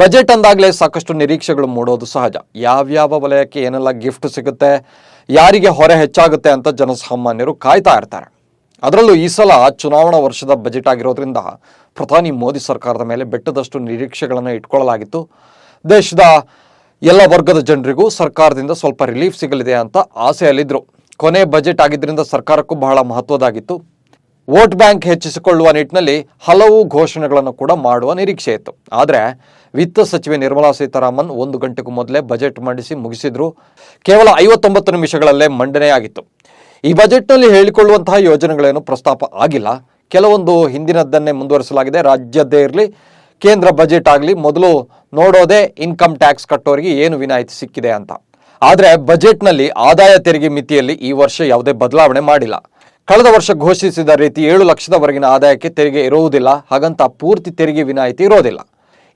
Budget ಅಂದಾಗಲೇ ಸಾಕಷ್ಟು ನಿರೀಕ್ಷೆಗಳು ಮೂಡೋದು ಸಹಜ. ಯಾವ್ಯಾವ ವಲಯಕ್ಕೆ ಏನೆಲ್ಲ ಗಿಫ್ಟ್ ಸಿಗುತ್ತೆ, ಯಾರಿಗೆ ಹೊರೆ ಹೆಚ್ಚಾಗುತ್ತೆ ಅಂತ ಜನಸಾಮಾನ್ಯರು ಕಾಯ್ತಾ ಇರ್ತಾರೆ. ಅದರಲ್ಲೂ ಈ ಸಲ ಚುನಾವಣಾ ವರ್ಷದ ಬಜೆಟ್ ಆಗಿರೋದ್ರಿಂದ ಪ್ರಧಾನಿ ಮೋದಿ ಸರ್ಕಾರದ ಮೇಲೆ ಬೆಟ್ಟದಷ್ಟು ನಿರೀಕ್ಷೆಗಳನ್ನು ಇಟ್ಕೊಳ್ಳಲಾಗಿತ್ತು. ದೇಶದ ಎಲ್ಲ ವರ್ಗದ ಜನರಿಗೂ ಸರ್ಕಾರದಿಂದ ಸ್ವಲ್ಪ ರಿಲೀಫ್ ಸಿಗಲಿದೆ ಅಂತ ಆಸೆಯಲ್ಲಿದ್ದರು ಕೊನೆ ಬಜೆಟ್ ಆಗಿದ್ದರಿಂದ ಸರ್ಕಾರಕ್ಕೂ ಬಹಳ ಮಹತ್ವದಾಗಿತ್ತು. ವೋಟ್ ಬ್ಯಾಂಕ್ ಹೆಚ್ಚಿಸಿಕೊಳ್ಳುವ ನಿಟ್ಟಿನಲ್ಲಿ ಹಲವು ಘೋಷಣೆಗಳನ್ನು ಕೂಡ ಮಾಡುವ ನಿರೀಕ್ಷೆ ಇತ್ತು. ಆದರೆ ವಿತ್ತ ಸಚಿವೆ ನಿರ್ಮಲಾ ಸೀತಾರಾಮನ್ ಒಂದು ಗಂಟೆಗೂ ಮೊದಲೇ ಬಜೆಟ್ ಮಂಡಿಸಿ ಮುಗಿಸಿದ್ರು. ಕೇವಲ ಐವತ್ತೊಂಬತ್ತು ನಿಮಿಷಗಳಲ್ಲೇ ಮಂಡನೆಯಾಗಿತ್ತು ಈ ಬಜೆಟ್ನಲ್ಲಿ ಹೇಳಿಕೊಳ್ಳುವಂತಹ ಯೋಜನೆಗಳೇನು ಪ್ರಸ್ತಾಪ ಆಗಿಲ್ಲ. ಕೆಲವೊಂದು ಹಿಂದಿನದ್ದನ್ನೇ ಮುಂದುವರಿಸಲಾಗಿದೆ. ರಾಜ್ಯದ್ದೇ ಇರಲಿ, ಕೇಂದ್ರ ಬಜೆಟ್ ಆಗಲಿ, ಮೊದಲು ನೋಡೋದೇ ಇನ್ಕಮ್ ಟ್ಯಾಕ್ಸ್ ಕಟ್ಟೋರಿಗೆ ಏನು ವಿನಾಯಿತಿ ಸಿಕ್ಕಿದೆ ಅಂತ. ಆದರೆ ಬಜೆಟ್ನಲ್ಲಿ ಆದಾಯ ತೆರಿಗೆ ಮಿತಿಯಲ್ಲಿ ಈ ವರ್ಷ ಯಾವುದೇ ಬದಲಾವಣೆ ಮಾಡಿಲ್ಲ. ಕಳೆದ ವರ್ಷ ಘೋಷಿಸಿದ ರೀತಿ ಏಳು ಲಕ್ಷದವರೆಗಿನ ಆದಾಯಕ್ಕೆ ತೆರಿಗೆ ಇರುವುದಿಲ್ಲ, ಹಾಗಂತ ಪೂರ್ತಿ ತೆರಿಗೆ ವಿನಾಯಿತಿ ಇರೋದಿಲ್ಲ.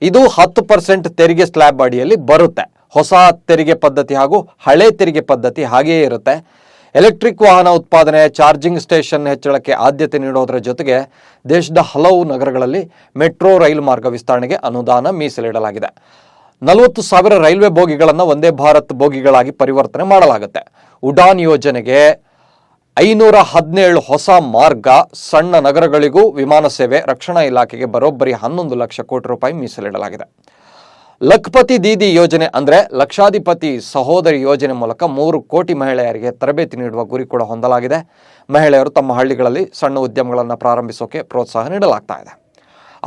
ಇದು ಹತ್ತು ಪರ್ಸೆಂಟ್ ತೆರಿಗೆ ಸ್ಲ್ಯಾಬ್ ಅಡಿಯಲ್ಲಿ ಬರುತ್ತೆ. ಹೊಸ ತೆರಿಗೆ ಪದ್ಧತಿ ಹಾಗೂ ಹಳೆ ತೆರಿಗೆ ಪದ್ಧತಿ ಹಾಗೆಯೇ ಇರುತ್ತೆ. ಎಲೆಕ್ಟ್ರಿಕ್ ವಾಹನ ಉತ್ಪಾದನೆ, ಚಾರ್ಜಿಂಗ್ ಸ್ಟೇಷನ್ ಹೆಚ್ಚಳಕ್ಕೆ ಆದ್ಯತೆ ನೀಡೋದರ ಜೊತೆಗೆ ದೇಶದ ಹಲವು ನಗರಗಳಲ್ಲಿ ಮೆಟ್ರೋ ರೈಲು ಮಾರ್ಗ ವಿಸ್ತರಣೆಗೆ ಅನುದಾನ ಮೀಸಲಿಡಲಾಗಿದೆ. ನಲವತ್ತು ಸಾವಿರ ರೈಲ್ವೆ ಬೋಗಿಗಳನ್ನು ಒಂದೇ ಭಾರತ್ ಬೋಗಿಗಳಾಗಿ ಪರಿವರ್ತನೆ ಮಾಡಲಾಗುತ್ತೆ. ಉಡಾನ್ ಯೋಜನೆಗೆ ಐನೂರ ಹದಿನೇಳು ಹೊಸ ಮಾರ್ಗ ಸಣ್ಣ ನಗರಗಳಿಗೂ ವಿಮಾನ ಸೇವೆ, ರಕ್ಷಣಾ ಇಲಾಖೆಗೆ ಬರೋಬ್ಬರಿ ಹನ್ನೊಂದು ಲಕ್ಷ ಕೋಟಿ ರೂಪಾಯಿ ಮೀಸಲಿಡಲಾಗಿದೆ. ಲಖ್ಪತಿ ದೀದಿ ಯೋಜನೆ ಅಂದರೆ ಲಕ್ಷಾಧಿಪತಿ ಸಹೋದರಿ ಯೋಜನೆ ಮೂಲಕ ಮೂರು ಕೋಟಿ ಮಹಿಳೆಯರಿಗೆ ತರಬೇತಿ ನೀಡುವ ಗುರಿ ಕೂಡ ಹೊಂದಲಾಗಿದೆ. ಮಹಿಳೆಯರು ತಮ್ಮ ಹಳ್ಳಿಗಳಲ್ಲಿ ಸಣ್ಣ ಉದ್ಯಮಗಳನ್ನು ಪ್ರಾರಂಭಿಸೋಕೆ ಪ್ರೋತ್ಸಾಹ ನೀಡಲಾಗ್ತಾ ಇದೆ.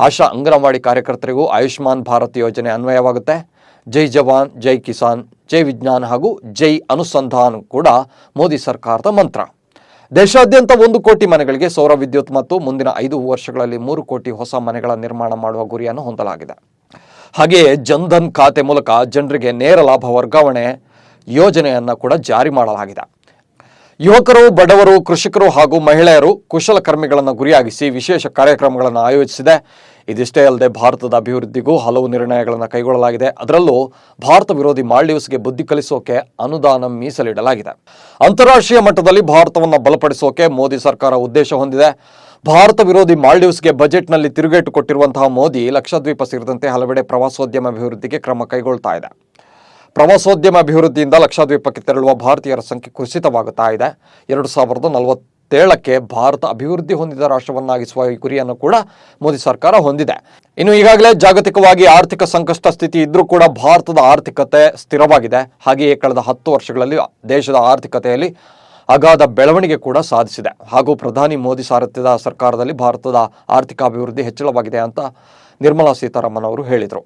ಆಶಾ ಅಂಗನವಾಡಿ ಕಾರ್ಯಕರ್ತರಿಗೂ ಆಯುಷ್ಮಾನ್ ಭಾರತ್ ಯೋಜನೆ ಅನ್ವಯವಾಗುತ್ತೆ. ಜೈ ಜವಾನ್, ಜೈ ಕಿಸಾನ್, ಜೈ ವಿಜ್ಞಾನ್ ಹಾಗೂ ಜೈ ಅನುಸಂಧಾನ್ ಕೂಡ ಮೋದಿ ಸರ್ಕಾರದ ಮಂತ್ರ. ದೇಶಾದ್ಯಂತ ಒಂದು ಕೋಟಿ ಮನೆಗಳಿಗೆ ಸೌರ ವಿದ್ಯುತ್ ಮತ್ತು ಮುಂದಿನ ಐದು ವರ್ಷಗಳಲ್ಲಿ ಮೂರು ಕೋಟಿ ಹೊಸ ಮನೆಗಳ ನಿರ್ಮಾಣ ಮಾಡುವ ಗುರಿಯನ್ನು ಹೊಂದಲಾಗಿದೆ. ಹಾಗೆಯೇ ಜನ್ಧನ್ ಖಾತೆ ಮೂಲಕ ಜನರಿಗೆ ನೇರ ಲಾಭ ವರ್ಗಾವಣೆ ಯೋಜನೆಯನ್ನು ಕೂಡ ಜಾರಿ ಮಾಡಲಾಗಿದೆ. ಯುವಕರು, ಬಡವರು, ಕೃಷಿಕರು ಹಾಗೂ ಮಹಿಳೆಯರು ಕುಶಲಕರ್ಮಿಗಳನ್ನು ಗುರಿಯಾಗಿಸಿ ವಿಶೇಷ ಕಾರ್ಯಕ್ರಮಗಳನ್ನು ಆಯೋಜಿಸಿದೆ. ಇದಿಷ್ಟೇ ಅಲ್ಲದೆ ಭಾರತದ ಅಭಿವೃದ್ಧಿಗೂ ಹಲವು ನಿರ್ಣಯಗಳನ್ನು ಕೈಗೊಳ್ಳಲಾಗಿದೆ. ಅದರಲ್ಲೂ ಭಾರತ ವಿರೋಧಿ ಮಾಲ್ಡೀವ್ಸ್ಗೆ ಬುದ್ಧಿ ಕಲಿಸೋಕೆ ಅನುದಾನ ಮೀಸಲಿಡಲಾಗಿದೆ. ಅಂತಾರಾಷ್ಟ್ರೀಯ ಮಟ್ಟದಲ್ಲಿ ಭಾರತವನ್ನು ಬಲಪಡಿಸೋಕೆ ಮೋದಿ ಸರ್ಕಾರ ಉದ್ದೇಶ ಹೊಂದಿದೆ. ಭಾರತ ವಿರೋಧಿ ಮಾಲ್ಡೀವ್ಸ್ಗೆ ಬಜೆಟ್ನಲ್ಲಿ ತಿರುಗೇಟು ಕೊಟ್ಟಿರುವಂತಹ ಮೋದಿ ಲಕ್ಷದ್ವೀಪ ಸೇರಿದಂತೆ ಹಲವೆಡೆ ಪ್ರವಾಸೋದ್ಯಮ ಅಭಿವೃದ್ಧಿಗೆ ಕ್ರಮ ಕೈಗೊಳ್ತಾ ಇದೆ. ಪ್ರವಾಸೋದ್ಯಮ ಅಭಿವೃದ್ಧಿಯಿಂದ ಲಕ್ಷದ್ವೀಪಕ್ಕೆ ತೆರಳುವ ಭಾರತೀಯರ ಸಂಖ್ಯೆ ಕುಸಿತವಾಗುತ್ತಾ ಇದೆ. ಎರಡು ಸಾವಿರದ ನಲವತ್ತೇಳಕ್ಕೆ ಭಾರತ ಅಭಿವೃದ್ಧಿ ಹೊಂದಿದ ರಾಷ್ಟ್ರವನ್ನಾಗಿಸುವ ಈ ಗುರಿಯನ್ನು ಕೂಡ ಮೋದಿ ಸರ್ಕಾರ ಹೊಂದಿದೆ. ಇನ್ನು ಈಗಾಗಲೇ ಜಾಗತಿಕವಾಗಿ ಆರ್ಥಿಕ ಸಂಕಷ್ಟ ಸ್ಥಿತಿ ಇದ್ರೂ ಕೂಡ ಭಾರತದ ಆರ್ಥಿಕತೆ ಸ್ಥಿರವಾಗಿದೆ. ಹಾಗೆಯೇ ಕಳೆದ ಹತ್ತು ವರ್ಷಗಳಲ್ಲಿ ದೇಶದ ಆರ್ಥಿಕತೆಯಲ್ಲಿ ಅಗಾಧ ಬೆಳವಣಿಗೆ ಕೂಡ ಸಾಧಿಸಿದೆ. ಹಾಗೂ ಪ್ರಧಾನಿ ಮೋದಿ ಸಾರಥ್ಯದ ಸರ್ಕಾರದಲ್ಲಿ ಭಾರತದ ಆರ್ಥಿಕ ಅಭಿವೃದ್ಧಿ ಹೆಚ್ಚಳವಾಗಿದೆ ಅಂತ ನಿರ್ಮಲಾ ಸೀತಾರಾಮನ್ ಅವರು ಹೇಳಿದರು.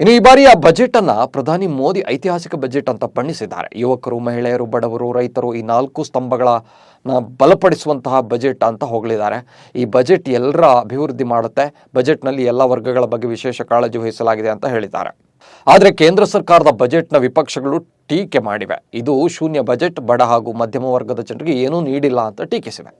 ಇನ್ನು ಈ ಬಾರಿಯ ಬಜೆಟ್ ಅನ್ನ ಪ್ರಧಾನಿ ಮೋದಿ ಐತಿಹಾಸಿಕ ಬಜೆಟ್ ಅಂತ ಬಣ್ಣಿಸಿದ್ದಾರೆ. ಯುವಕರು, ಮಹಿಳೆಯರು, ಬಡವರು, ರೈತರು ಈ ನಾಲ್ಕು ಸ್ತಂಭಗಳನ್ನ ಬಲಪಡಿಸುವಂತಹ ಬಜೆಟ್ ಅಂತ ಹೋಗಲಿದ್ದಾರೆ ಈ ಬಜೆಟ್ ಎಲ್ಲರ ಅಭಿವೃದ್ಧಿ ಮಾಡುತ್ತೆ. ಬಜೆಟ್ನಲ್ಲಿ ಎಲ್ಲ ವರ್ಗಗಳ ಬಗ್ಗೆ ವಿಶೇಷ ಕಾಳಜಿ ವಹಿಸಲಾಗಿದೆ ಅಂತ ಹೇಳಿದ್ದಾರೆ. ಆದರೆ ಕೇಂದ್ರ ಸರ್ಕಾರದ ಬಜೆಟ್ನ ವಿಪಕ್ಷಗಳು ಟೀಕೆ ಮಾಡಿವೆ. ಇದು ಶೂನ್ಯ ಬಜೆಟ್ ಬಡ ಹಾಗೂ ಮಧ್ಯಮ ವರ್ಗದ ಜನರಿಗೆ ಏನೂ ನೀಡಿಲ್ಲ ಅಂತ ಟೀಕಿಸಿವೆ.